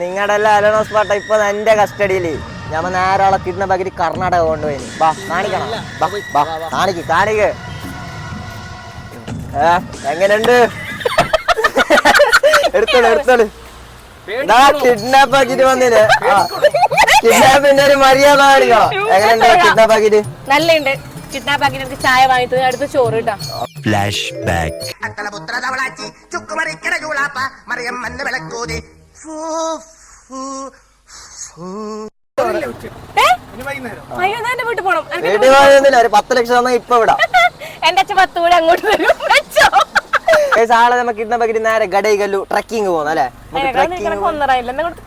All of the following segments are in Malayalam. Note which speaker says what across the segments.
Speaker 1: നിങ്ങളുടെ എല്ലാ അലോണോ സ്പോട്ട് ഇപ്പൊ എന്റെ കസ്റ്റഡിയിൽ ഞാൻ നേരെ കിട്ടുന്ന പകുതി കർണാടക കൊണ്ടുപോയി ബാ കാണിക്കണം. ബാ ബാ കാണിക്ക് കാണിക്ക്. ഏ എങ്ങനെയുണ്ട്? എടുത്തോളൂ എടുത്തോളൂ. കിഡ്നാപ്പ് ആക്കിട്ട് വന്നിന്. കിഡ്നാപ്പിന്റെ ഒരു മര്യാദ കാണിക്കോ എങ്ങനെയുണ്ട് കിഡ്നാപ്പ് ആക്കിട്ട്
Speaker 2: നല്ലുണ്ട് കിഡ്നാപ്പ് ആക്കി നമുക്ക് ചായ വാങ്ങിട്ട് അടുത്ത് ചോറ് കിട്ടാം.
Speaker 3: അക്കളപുത്ര തവളാച്ചി
Speaker 2: അയ്യോ എന്നാ എന്റെ വീട്ടിൽ പോണം.
Speaker 1: ഒരു പത്ത് ലക്ഷം തന്നാ ഇപ്പൊ വിടാം.
Speaker 2: എന്റെ അച്ഛൻ പത്ത് കൂടെ അങ്ങോട്ട്
Speaker 1: ഏയ് ആളെ നമുക്ക് ഇന്ന പകരം നേരെ ഗഡൈകല്ലു ട്രക്കിംഗ് പോകുന്നു അല്ലേ?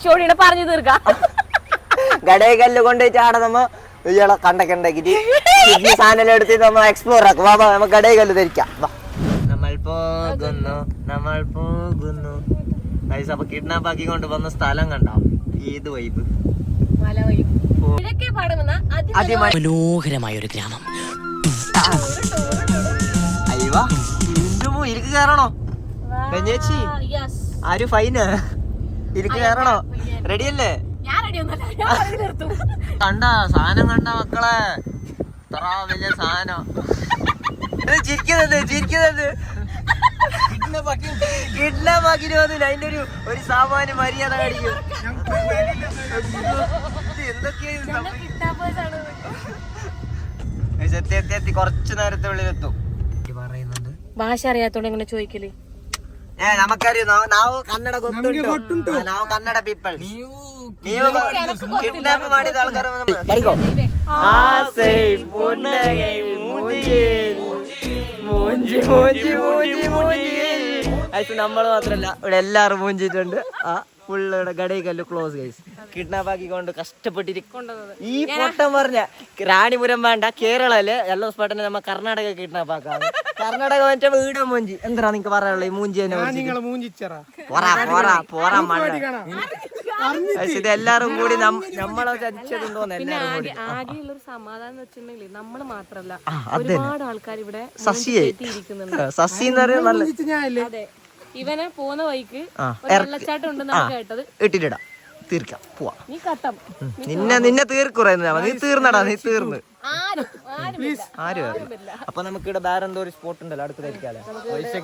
Speaker 2: ചോടിയുടെ പറഞ്ഞു തീർക്കാം.
Speaker 1: ഗഡൈകല്ലു കൊണ്ടുപോയിട്ട് ആടെ നമ്മ ഇയാളെ കണ്ടൊക്കെ സാധനം എടുത്തിട്ട് നമ്മൾ എക്സ്പ്ലോർ ആക്കും. വാ നമുക്ക് ഗഡൈകല്ലു ധരിക്കാം. വാ. നമ്മൾ പോകുന്നു നമ്മൾ പോകുന്നു. ഗൈസ് അപ്പൊ കിഡ്നാപ്പ് ആക്കി കൊണ്ട് വന്ന സ്ഥലം കണ്ടോ? ഏത് വൈബ്
Speaker 4: മനോഹരമായ ഒരു ഗ്രാമം.
Speaker 1: ഇരിക്ക് കയറണോ ചേച്ചി ആര് ഫൈന് ഇരിക്ക് കയറണോ റെഡി അല്ലേ?
Speaker 2: ഞാൻ റെഡി ഒന്നല്ല ഞാൻ പറഞ്ഞു തീർത്തു.
Speaker 1: കണ്ട സാധനം കണ്ട മക്കളെ. ഇത്ര വലിയ സാധനം. ചിരിക്കുന്നത് ചിരിക്കുന്നത് കിഡ്നാപ്പ് ആക്കിട്ട് വന്നില്ല അതിന്റെ ഒരു ഒരു സാമാന്യ മര്യാദ കാണിക്കും ഇത് എന്തൊക്കെയാ ഇത് സംഭവം? ഗയ്സ്, എത്തി എത്തി എത്തി കുറച്ച് നേരത്തെ ഉള്ളിലെത്തും പറയുന്നുണ്ട്
Speaker 2: ഭാഷ അറിയാത്തോണ്ട് എങ്ങനെ ചോദിക്കല്
Speaker 1: ഏ നമുക്കറിയാം നാവ് നാവ് ಕನ್ನಡ ಗೊತ್ತುಂಟು ಆ, ನಾವು ಕನ್ನಡ ಪೀಪಲ್ ನೀವು ಕಿಡ್ನಾಪ್ ಮಾಡಿದ ಆಳ್ಗಾರ ಆಸೆ ಪುನ್ನಗೆ ಮೂಜಿ മൂഞ്ചി മൂഞ്ചി മൂഞ്ചി മൂഞ്ചി ആയിട്ട് നമ്മൾ മാത്രല്ല ഇവിടെ എല്ലാവരും മൂഞ്ചിട്ടുണ്ട്. ആ ഫുള്ള് ഇവിടെ ഗഡൈക്കല്ല് ക്ലോസ് ഗൈസ് കിഡ്നാപ്പ് ആക്കിക്കൊണ്ട് കഷ്ടപ്പെട്ടിട്ട് ഈ പൊട്ടം പറഞ്ഞ റാണിപുരം വേണ്ട കേരളയിൽ എല്ലാ സ്പോട്ടിനെ നമ്മ കർണാടക കിഡ്നാപ്പ് ആക്കാം കർണാടക മറ്റേ വീടും മൂഞ്ചി. എന്താ നിങ്ങക്ക് പറയാനുള്ളത് ഈ മൂഞ്ചിനെ പോറാ പോറാ പോറാ മണ്ണ. Guys, ഇത് എല്ലാരും കൂടി നമ്മളെ ചതിച്ചതുണ്ടോന്ന് എല്ലാരും കൂടി.
Speaker 2: ആകെയുള്ള ഒരു സമാധാനം വെച്ചിട്ടുണ്ടെങ്കിൽ നമ്മൾ മാത്രല്ല. ഒരുപാട് ആൾക്കാർ ഇവിടെ
Speaker 1: സസിയെ സസി എന്ന് പറയുന്നത് നല്ല
Speaker 2: അതെ. ഇവനെ പോകുന്ന വഴിക്ക് വെള്ളച്ചാട്ടം ഉണ്ടെന്നാണ് കേട്ടത്.
Speaker 1: ഇട്ടിട്ടിടാം. തീർക്കാം. പോവാ.
Speaker 2: നീ കട്ടം
Speaker 1: നിന്നെ നിന്നെ തീർക്കുറയുന്നു നീ തീർന്നടാ നീ തീർന്ന്.
Speaker 2: ആരും ആരും ഇല്ല.
Speaker 1: ആരും അറിയില്ല അപ്പൊ നമുക്ക് ഇവിടെ വേറെ എന്തോ ഒരു സ്പോട്ട് ഉണ്ടല്ലോ അടുത്ത് ധരിക്കാല്ലേ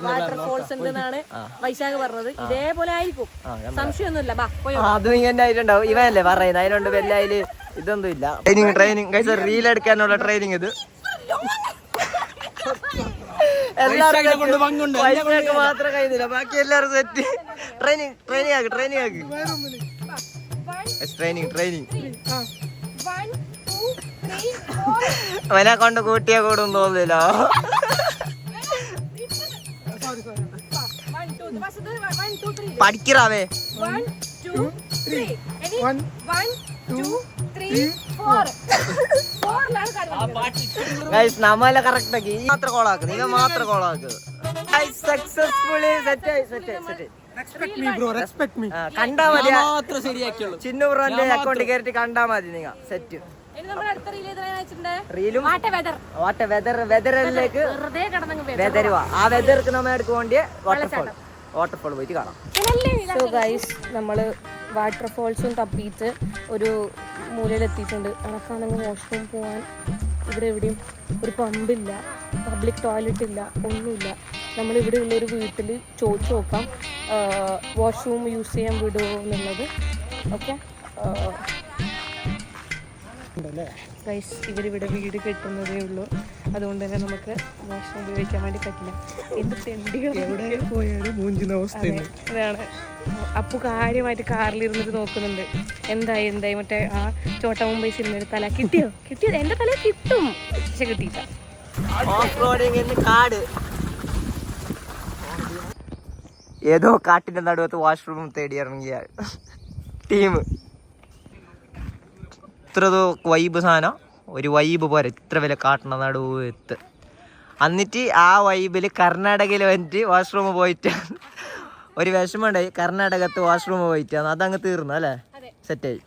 Speaker 2: വാട്ടർഫോൾസ് ഉണ്ട് എന്നാണ് വൈശാഖ് പറഞ്ഞത്. ഇതേപോലെ ആയിരിക്കും. സംശയമൊന്നുമില്ല. ബാ പോയോ
Speaker 1: അതും ഇങ്ങനെ ആയിട്ടുണ്ടാവും. ഇവനല്ലേ പറയുന്നത്? അതിനുണ്ട് വല്ല അതിൽ ഇതൊന്നും ഇല്ല ട്രെയിനിങ് ട്രെയിനിങ് റീൽ എടുക്കാനുള്ള ട്രെയിനിങ് ഇത്. എല്ലാവർക്കും വൈശാഖ് മാത്രം കഴിഞ്ഞില്ല ബാക്കി എല്ലാവരും സെറ്റ് ട്രെയിനിങ് ട്രെയിനിങ് ആക്ക് ട്രെയിനിങ് ആക്ക് training training
Speaker 2: One, two, three,
Speaker 1: അവനെ കൊണ്ട് കൂട്ടിയാ കൂടും തോന്നില്ല
Speaker 2: one, two. First ഇത് one, two, three.
Speaker 1: പഠിക്കറാവേ
Speaker 2: One, two, three. ഇനി one, two, three, four.
Speaker 1: Guys നമ്മളെ കറക്റ്റ് ആക്കി. ഈ മാത്രം കോളാക്ക് നീ മാത്രം കോളാക്ക് സക്സസ്ഫുള്ളി സെറ്റ് ആയി സെറ്റ് ആയി സെറ്റ് കണ്ടാ മതി.
Speaker 4: മാത്രം ശരിയാക്കിയുള്ളൂ.
Speaker 1: ചിന്നു ബ്രോന്റെ അക്കൗണ്ടിൽ കയറിട്ട് കണ്ടാ മതി നിങ്ങ സെറ്റ് റീലും
Speaker 2: വാട്ട വെതർ
Speaker 1: വെതറിലേക്ക് വെതരുവാ ആ വെതർക്ക് നമ്മൾ എടുക്ക് വേണ്ടിയ വാട്ടർഫോൾ വാട്ടർഫോൾ പോയിട്ട് കാണാം.
Speaker 2: സോ ഗൈസ് നമ്മൾ വാട്ടർഫോൾസും തപ്പിയിട്ട് ഒരു മൂലയിലെത്തിയിട്ടുണ്ട്. അനക്കാണെങ്കിൽ വാഷ്റൂം പോകാൻ ഇവിടെ എവിടെയും ഒരു പമ്പില്ല പബ്ലിക് ടോയ്ലറ്റ് ഇല്ല. ഒന്നുമില്ല. നമ്മളിവിടെ ഉള്ളൊരു വീട്ടിൽ ചോദിച്ചു നോക്കാം. വാഷ്റൂം യൂസ് ചെയ്യാൻ വിടുമോ എന്നുള്ളത്. ഓക്കെ ഗൈസ് ഇവരിവിടെ വീട് കെട്ടുന്നതേ ഉള്ളൂ. അതുകൊണ്ട് തന്നെ നമുക്ക് വാഷ്റൂം ഉപയോഗിക്കാൻ വേണ്ടി പറ്റില്ല. എന്ത് തെണ്ടികൾ അതെ, അതാണ്. അപ്പു കാര്യമായിട്ട് കാറിലിരുന്നിട്ട് നോക്കുന്നുണ്ട്. എന്തായി എന്തായി? മറ്റേ ആ ചോട്ട മുംബൈ സിനിമയുടെ തല കിട്ടിയോ? കിട്ടിയോ? എന്റെ തല കിട്ടും. പക്ഷെ കിട്ടിയില്ല.
Speaker 1: ഓഫ് റോഡിങ് കാട്. ഏതോ കാട്ടിന്റെ നടുവത്ത് വാഷ്റൂം തേടി ഇറങ്ങിയ ടീം. ഇത്ര വൈബ് സാധനം? ഒരു വൈബ് പോരെ ഇത്ര വില കാട്ടണ നടുവത്ത് എന്നിട്ട് ആ വൈബിൽ കർണാടകയിൽ വന്നിട്ട് വാഷ്റൂം പോയിട്ട് ഒരു വിഷമമുണ്ടായി. കർണാടകത്ത് വാഷ്റൂം പോയിട്ട് അതങ്ങ് തീർന്നു അല്ലേ? സെറ്റായി.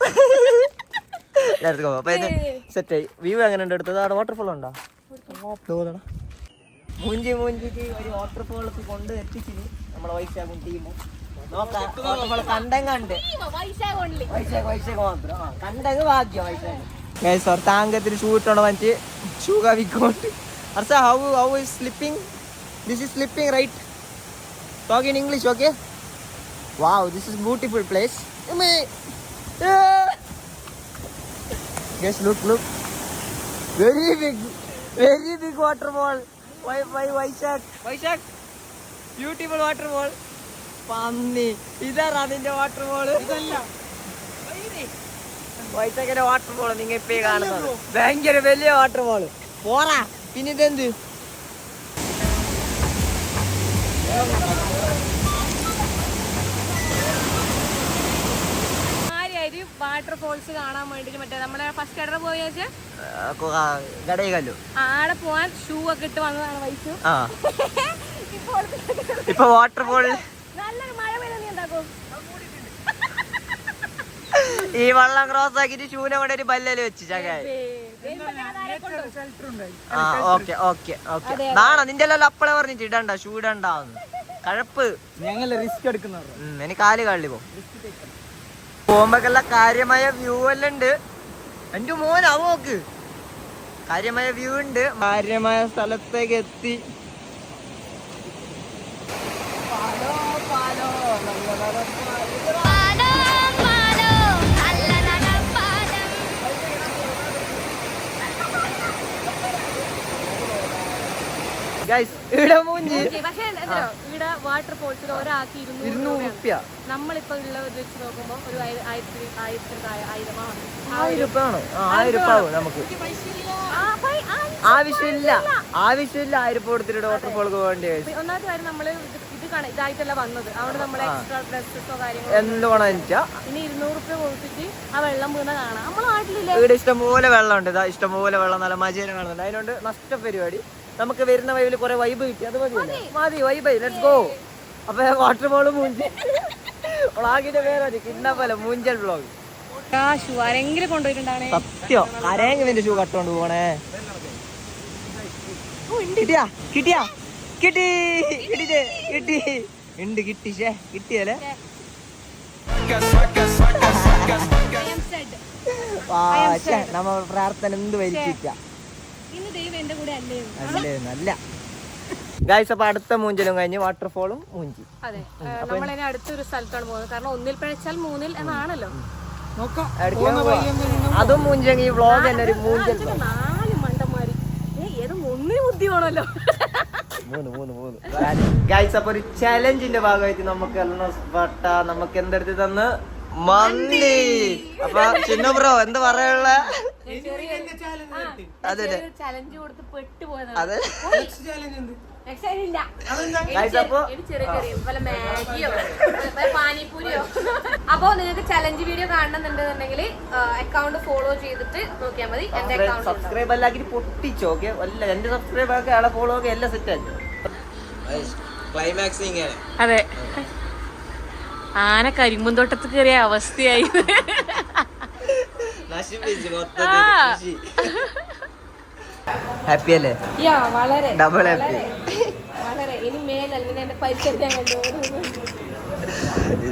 Speaker 1: സെറ്റായി. വ്യൂ എങ്ങനെ ഉണ്ട് എടുത്തത് അവിടെ വാട്ടർഫോൾ ഉണ്ടോ? മൂഞ്ചി മൂഞ്ചിക്ക് ഒരു വാട്ടർഫോളൊക്കെ കൊണ്ട് എത്തിച്ചിന്. നമ്മളെ വൈസാകും ടീമും താങ്കത്തിന് ഷൂ ഇട്ടോണ്ട് വന്നിട്ട് ഷൂ കവിക്കോട്ട് Ursa how how is slipping this is slipping right talk in English okay wow this is beautiful place look look very big very big waterfall Y വൈ Vaishakh Vaishakh beautiful waterfall പന്നി. ഇതാറാ അതിന്റെ വാട്ടർ ബോൾ വൈശാഖിന്റെ വാട്ടർ ബോൾ നിങ്ങ ഇപ്പേ കാണുന്നത്. ഭയങ്കര വലിയ വാട്ടർ ബോൾ പോറാ പിന്നെ ഇതെന്ത്?
Speaker 2: ഇപ്പൊ വാട്ടർഫോൾസ് കാണാൻ വേണ്ടിട്ട് മറ്റേ നമ്മളെ ഫസ്റ്റ് ഇടറ പോയ
Speaker 1: ഗടയികല്ലു
Speaker 2: ആടെ പോവാൻ ഷൂ ഒക്കെ ഇട്ട് വന്നതാണ്
Speaker 1: ഇപ്പൊ വാട്ടർ ഈ വള്ളം ക്രോസ് ആക്കിട്ട് ഷൂനെ കൊണ്ട് ഒരു പല്ലല് വെച്ച് ചകായി ആ ഓക്കെ ഓക്കെ ഓക്കെ. നാണോ? നിന്റെ എല്ലാം അപ്പളെ പറഞ്ഞിട്ട് ഇടണ്ട ഷൂ ഇടണ്ടാവുന്നു കഴപ്പ്
Speaker 4: ഞങ്ങൾ റിസ്ക് എടുക്കുന്നവർ
Speaker 1: എനിക്ക് കാൽ കള്ളി പോ പോകുമ്പോക്കെല്ലാം കാര്യമായ വ്യൂ എല്ലാം ഉണ്ട്. എന്റെ മോൻ അവക്ക് നോക്ക്. കാര്യമായ വ്യൂ ഉണ്ട്. കാര്യമായ സ്ഥലത്തേക്ക് എത്തി. ഗൈസ് ഇവിടെ മൂഞ്ചി
Speaker 2: പക്ഷേ എന്തോ ഇവിടെ വാട്ടർഫോൾസിൽ ഒരാൾക്ക് ഇരുന്നൂറ്.
Speaker 1: റുപ്യ
Speaker 2: നമ്മളിപ്പോ ഉള്ളത് വെച്ച് നോക്കുമ്പോ ഒരു ആയിര- ആയിരത്തി ആയിരത്തി ആയിരമാണ്
Speaker 1: ആയിരം രൂപ ആണ് ആയിരം രൂപ ആവും നമുക്ക്. ആവശ്യമില്ല. ആവശ്യമില്ല ആയിരം രൂപ കൊടുത്തിട്ട് വാട്ടർഫോൾ പോകേണ്ടി.
Speaker 2: ഒന്നാമത്തെ കാര്യം നമ്മൾ ഇതായിട്ടല്ല വന്നത്. അവിടെ നമ്മളെ എക്സ്ട്രാ ഡ്രസ്സസോ കാര്യങ്ങളോ
Speaker 1: എന്ത് വേണം വെച്ചാ
Speaker 2: ഇനി ഇരുന്നൂറ് റുപ്യ കൊടുത്തിട്ട് ആ വെള്ളം വീണ കാണാം. നമ്മളെ നാട്ടിലില്ലേ?
Speaker 1: ഇവിടെ ഇഷ്ടംപോലെ വെള്ളമുണ്ട്. ഇതാ ഇഷ്ടംപോലെ വെള്ളം നല്ല മജീരം കാണുന്നുണ്ട്. അതിനോണ്ട് നഷ്ട പരിപാടി നമുക്ക് വരുന്ന വൈബിൽ കുറെ വൈബ് കിട്ടി. അത് മതി. മതി. വൈബായി ലെറ്റ്സ് ഗോ അപ്പൊ വാട്ടർ ബോൾ മൂഞ്ചി. വ്ളോഗിന്റെ പേരാ മതി കിണ്ണപ്പല മൂഞ്ചൽ വ്ളോഗ്. സത്യം. ആരെങ്കിലും എന്റെ ഷൂ കട്ടോണ്ട് പോണേ കിട്ടിയാ? കിട്ടിയാ? കിട്ടി. കിട്ടിട്ടേ കിട്ടി. ഉണ്ട് കിട്ടി. ഷേ കിട്ടിയല്ലേ? നമ്മ പ്രാർത്ഥന എന്ത് വരിച്ചിട്ട
Speaker 2: ഇന്ന് ദൈവം എന്റെ കൂടെ അല്ലേ?
Speaker 1: അല്ലേ? നല്ല. ഗായ്സ് അപ്പൊ അടുത്ത മൂഞ്ചലും കഴിഞ്ഞ് വാട്ടർഫോളും മൂഞ്ചി.
Speaker 2: അതെ. നമ്മളിനി അടുത്തൊരു സ്ഥലത്താണ് പോകുന്നത്. കാരണം ഒന്നിൽ പിഴച്ചാൽ മൂന്നിൽ എന്നാണല്ലോ.
Speaker 1: അതും മൂഞ്ചെങ്കിൽ ഈ വ്ളോഗ് തന്നെ ഒരു മൂഞ്ചൽ
Speaker 2: ഇതിന് നാല് മണ്ടന്മാര്. ഏ ഏത് ഒന്നിന് ബുദ്ധി വേണമല്ലോ.
Speaker 1: മൂന്ന് മൂന്ന് മൂന്ന്. ഗായ്സ് അപ്പൊ ഒരു ചലഞ്ചിന്റെ ഭാഗമായിട്ട് നമുക്ക് എല്ലാം വട്ട നമുക്ക് എന്തെടുത്ത് തന്ന്? മന്തി. അപ്പൊ ചിന്നു ബ്രോ എന്ത് പറയാനുള്ള? അതെ. അതെ. അപ്പൊ-
Speaker 2: നിങ്ങൾക്ക് ചലഞ്ച് വീഡിയോ കാണണമെന്നുണ്ടെന്നുണ്ടെങ്കിൽ അക്കൗണ്ട് ഫോളോ ചെയ്തിട്ട് നോക്കിയാൽ മതി. എന്റെ അക്കൗണ്ട്
Speaker 1: സബ്സ്ക്രൈബ് അല്ലാക്കി പൊട്ടിച്ചു? ഓക്കെ അല്ല എന്റെ സബ്സ്ക്രൈബ് ആക്കി ആളെ ഫോളോ ഒക്കെ എല്ലാം സെറ്റ് ആക്കി. ക്ലൈമാക്സ് ഇങ്ങനെ
Speaker 2: അതെ. ആന കരിമ്പുന്തോട്ടത്ത് കയറിയ അവസ്ഥയായി.
Speaker 1: ഹാപ്പി അല്ലേ?
Speaker 2: യാ വളരെ.
Speaker 1: ഡബിൾ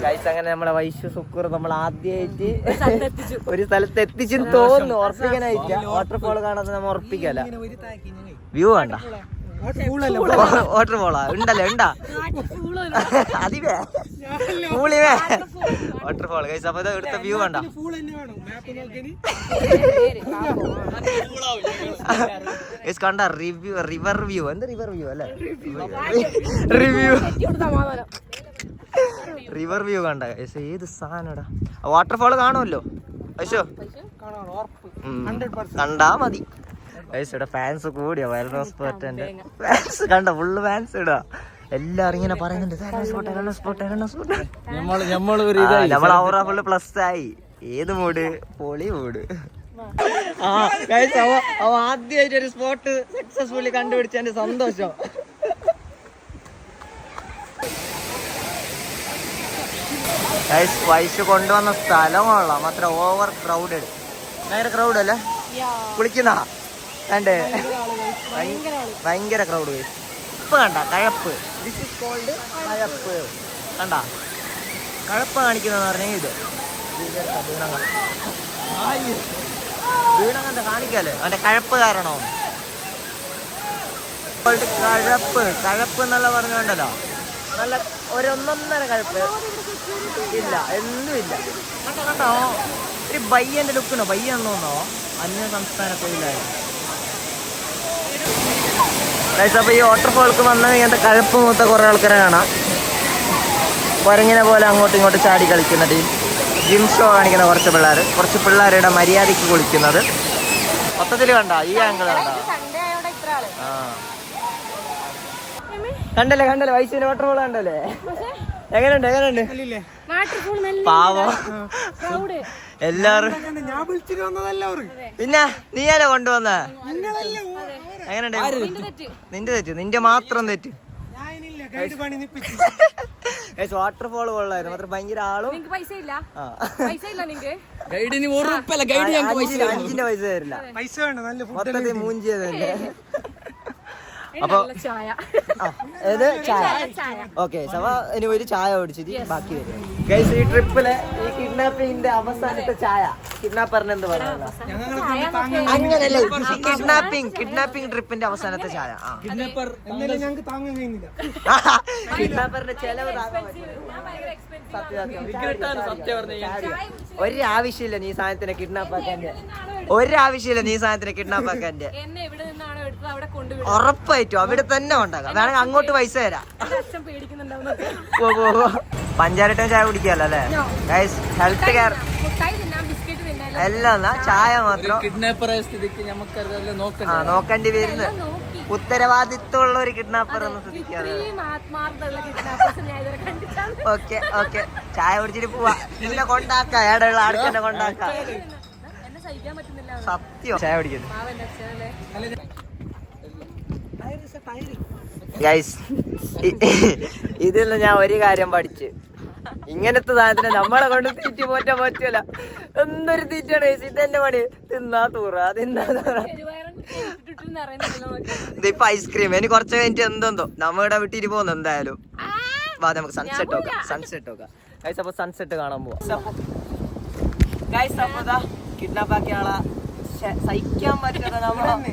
Speaker 1: ഹാപ്പി അങ്ങനെ നമ്മളെ വൈശു സുക്കൂർ നമ്മൾ ആദ്യമായിട്ട്
Speaker 2: സ്ഥലത്തെത്തിച്ചു.
Speaker 1: ഒരു സ്ഥലത്ത് എത്തിച്ചെന്ന് തോന്നുന്നു ഉറപ്പിക്കാനായില്ല വാട്ടർഫോൾ കാണാതെ നമ്മൾ ഉറപ്പിക്കല. വ്യൂ വേണ്ട. വാട്ടർഫോളാ ഉണ്ടല്ലേ? ഉണ്ടാ? അതിവേ. വാട്ടർഫോൾ അപ്പൊ ഇവിടുത്തെ വ്യൂ വേണ്ട ഗൈസ് കണ്ട റിവ്യൂ റിവർ വ്യൂ എന്ത് റിവർ വ്യൂ അല്ലേ? റിവ്യൂ റിവർ വ്യൂ കണ്ട. ഏത് സാധനടാ? വാട്ടർഫോൾ കാണുമല്ലോ? അശോ. കണ്ടാ മതി. ഗൈസ് ഇവിടെ ഫാൻസ് കൂടിയോ. വയലിനോ സ്പോട്ടിന്റെ ഫാൻസ് കണ്ട ഫുള്ള് ഫാൻസ് ഇടാ. എല്ലാരും ഇങ്ങനെ പറയുന്നുണ്ട് സ്പോട്ട് സ്പോട്ട് സ്പോട്ട്
Speaker 4: നമ്മൾ നമ്മൾ ഒരു
Speaker 1: നമ്മൾ ഔറ ഫുള്ള് പ്ലസ് ആയി. ഏത് മൂഡ് പൊളി മൂഡ് അവ ആദ്യമായിട്ട് ഒരു സ്പോട്ട് സക്സസ്ഫുള്ളി കണ്ടുപിടിച്ചതിന്റെ സന്തോഷം. വൈസ് കൊണ്ടുവന്ന സ്ഥലം കൊള്ളാം അത്ര ഓവർ ക്രൗഡഡ് ഭയങ്കര ക്രൗഡ് അല്ലേ? കുളിക്കുന്ന കണ്ടേ? ഭയങ്കര ക്രൗഡ് ഇപ്പൊ കണ്ട കഴപ്പ്. This called കഴപ്പ്. കണ്ട? കഴപ്പ് കാണിക്കുന്നതെന്ന് പറഞ്ഞാൽ ഇത്. വീണങ്ങ വീണങ്ങന്റെ കാണിക്കാല്ലേ? അവന്റെ കഴപ്പ് കാരണോ കഴപ്പ്. കഴപ്പ് എന്നുള്ള പറഞ്ഞുകൊണ്ടല്ലോ നല്ല ഒരൊന്നൊന്നര കഴപ്പ്. ഇല്ല എന്തും ഇല്ല. കണ്ടോ ഒരു ബയ്യന്റെ ലുക്കിനോ ബയ്യാണെന്ന് തോന്നോ അന്യ സംസ്ഥാന തൊഴിലായിരുന്നു അപ്പൊ ഈ വാട്ടർഫോൾക്ക് വന്ന ഇങ്ങനത്തെ കഴപ്പ് മൂത്ത കുറേ ആൾക്കാരെ കാണാം. കുരങ്ങിനെ പോലെ അങ്ങോട്ടും ഇങ്ങോട്ടും ചാടി കളിക്കുന്ന ടീം ജിം ഷോ കാണിക്കുന്ന കുറച്ച് പിള്ളേർ കുറച്ച് പിള്ളേരുടെ മര്യാദയ്ക്ക് കുളിക്കുന്നത്. മൊത്തത്തിൽ കണ്ട? ഈ ആംഗിൾ കണ്ട?
Speaker 2: സൺഡേ ആയോടെ ഇത്ര ആൾ.
Speaker 1: ആ. കണ്ടല്ലേ കണ്ടല്ലേ? വൈസിന് വാട്ടർഫോൾ കണ്ടല്ലേ? എങ്ങനെയുണ്ട് എങ്ങനെയുണ്ട് പാവ. എല്ലാരും പിന്നെ നീയാലോ കൊണ്ടുവന്ന? എങ്ങനെയുണ്ട്? നിന്റെ തെറ്റ്. നിന്റെ മാത്രം തെറ്റ്. വാട്ടർഫോൾ കൊള്ളായിരുന്നു. മാത്രം ഭയങ്കര ആളും അഞ്ചിന്റെ അഞ്ചിന്റെ പൈസ തരില്ല.
Speaker 4: പൈസ വേണ്ട നല്ല ഫുഡ്
Speaker 1: മൊത്തത്തിൽ മൂഞ്ചിയതല്ലേ
Speaker 2: എനിക്ക്
Speaker 1: അപ്പൊ-
Speaker 2: ചായ.
Speaker 1: ആ, ഏത്? ചായ.
Speaker 2: ചായ.
Speaker 1: ഓക്കെ സവ ഇനി ഒരു ചായ ഓടിച്ചിട്ട് ബാക്കി വരും. ഗൈസ് ഈ ട്രിപ്പിലെ ഈ കിഡ്നാപ്പിംഗിന്റെ അവസാനത്തെ ചായ. കിഡ്നാപ്പറിന് എന്ത് പറയാനുള്ള അങ്ങനല്ല കിഡ്നാപ്പിംഗ് കിഡ്നാപ്പിംഗ് ട്രിപ്പിന്റെ അവസാനത്തെ ചായ. ആ.
Speaker 4: കിഡ്നാപ്പർ എന്നാലും ഞങ്ങൾക്ക് താങ്ങാൻ കഴിയുന്നില്ല.
Speaker 1: കിഡ്നാപ്പറിന്റെ ചെലവ് ഒരാവശ്യമില്ല പറ്റില്ല. സത്യം, സത്യം. ഒരു ആവശ്യമില്ല നീ സാധനത്തിനെ കിഡ്നാപ്പ് ആക്കാന്റെ ഒരു ആവശ്യമില്ല നീ സാധനത്തിനെ കിഡ്നാപ്പ് ആക്കാന്റെ
Speaker 2: എന്നെ എവിടെ നിന്നാണോ എടുത്തത് അവിടെ കൊണ്ടുവിടും
Speaker 1: ഉറപ്പായിട്ടും അവിടെ തന്നെ ഉണ്ടാക്കാം വേണമെങ്കിൽ അങ്ങോട്ട് പൈസ തരാം.
Speaker 2: ഓ അച്ഛൻ
Speaker 1: പഞ്ചാരട്ടും ചായ കുടിക്കാല്ലോ അല്ലേ? ഗൈസ് ഹെൽത്ത് കെയർ എല്ലാം ചായ മാത്രം.
Speaker 4: സ്ഥിതിക്ക് നമുക്ക്
Speaker 1: ആ
Speaker 4: നോക്കണ്ട
Speaker 1: നോക്കേണ്ടി
Speaker 2: വരുന്നത്
Speaker 1: ഉത്തരവാദിത്വമുള്ള ഒരു കിഡ്നാപ്പർ എന്ന് ശ്രദ്ധിക്കാതെ ഓക്കെ ഓക്കെ. ചായ കുടിച്ചിട്ട് പോവാ. നിന്നെ കൊണ്ടാക്കാം. ഏടെയുള്ള ആൾക്കെന്നെ കൊണ്ടാക്കാം.
Speaker 2: എന്നെ സഹിക്കാൻ പറ്റുന്നില്ല.
Speaker 1: സത്യം. ചായ കുടിക്കുന്നു ഗൈസ് ഇതിൽ നിന്ന് ഞാൻ ഒരു കാര്യം പഠിച്ച്. ഇങ്ങനത്തെ സാധനത്തിന് നമ്മളെ കൊണ്ട് തീറ്റി പോറ്റാൻ പറ്റൂല. എന്തൊരു തീറ്റാണ് ഗൈസ് ഇതെന്നെ പണി. തിന്നാ തൂറ തിന്നാ തൂറ. ഇതിപ്പോ ഐസ്ക്രീം ഇനി കുറച്ച് കഴിഞ്ഞിട്ട് എന്തെന്തോ. നമ്മുടെ വിട്ടിട്ട് പോകുന്നു എന്തായാലും. വാ നമുക്ക് സൺസെറ്റ് നോക്കാം. സൺസെറ്റ് നോക്കാം. ഗൈസ് അപ്പൊ സൺസെറ്റ് കാണാൻ പോവാം. ഗൈസ് അപ്പൊ ഇതാ കിഡ്നാപ്പ് ആക്കിയ ആളാ. സഹിക്കാൻ പറ്റാതെ നമ്മളെ.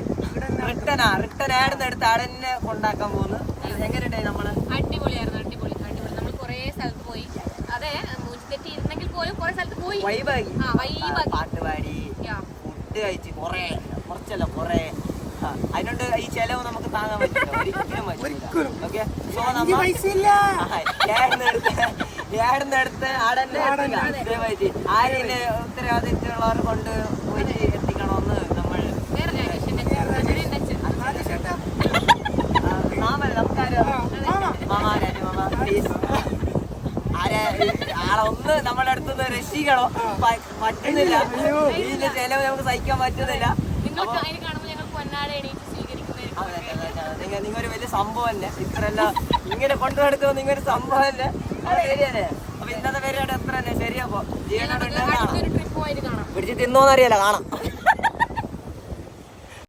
Speaker 1: റിട്ടനാ റിട്ടൻ ആടുന്ന് എടുത്ത് ആടെ കൊണ്ടാക്കാൻ പോകുന്നു. എങ്ങനെയുണ്ടായി നമ്മൾ
Speaker 2: അടിപൊളിയായിരുന്നു അടിപൊളി അടിപൊളി. നമ്മൾ കുറേ സ്ഥലത്ത് പോയി അതെ മൂഞ്ചി തെറ്റി ഇരുന്നെങ്കിൽ പോലും കുറേ സ്ഥലത്ത് പോയി.
Speaker 1: വൈബാക്കി
Speaker 2: ആ വൈബാക്കി
Speaker 1: പാട്ട് പാടി
Speaker 2: യാ.
Speaker 1: ഫുഡ് കഴിച്ച് കൊറേ കുറച്ചല്ല കൊറേ. ആ, അതിനോണ്ട് ഈ ചെലവ് നമുക്ക് താങ്ങാൻ പറ്റില്ല. ഓക്കെ? സോ ആടന്നെ ആരെയും ഉത്തരവാദിത്തമുള്ളവർ കൊണ്ട് പോയിട്ട് എത്തിക്കണമെന്ന് നമ്മൾ
Speaker 2: വേറെ രാജേഷ് എന്റെ അച്ഛൻ എന്റെ അച്ഛൻ
Speaker 1: ആ, മാമൻ നമുക്കാരോ മാമാരെ മാമ പ്ലീസ് ആരെ ആളെ ഒന്ന് നമ്മുടെ അടുത്തുനിന്ന് രക്ഷിക്കണോ? പറ്റുന്നില്ല. ഇതിന്റെ ചെലവ് നമുക്ക് സഹിക്കാൻ പറ്റുന്നില്ല.
Speaker 2: നിങ്ങൾ
Speaker 1: ഒരു വലിയ സംഭവം തന്നെ ഇത്രല്ല ഇങ്ങനെ കൊണ്ടുനടക്കുന്ന നിങ്ങൾ ഒരു സംഭവം തന്നെ അത്. ശരിയല്ലേ അപ്പൊ ഇന്നത്തെ പേരോട് എത്ര തന്നെ ശരിയപ്പോ ജീവനോട് പിടിച്ച് തിന്നോന്നറിയാലോ കാണാം.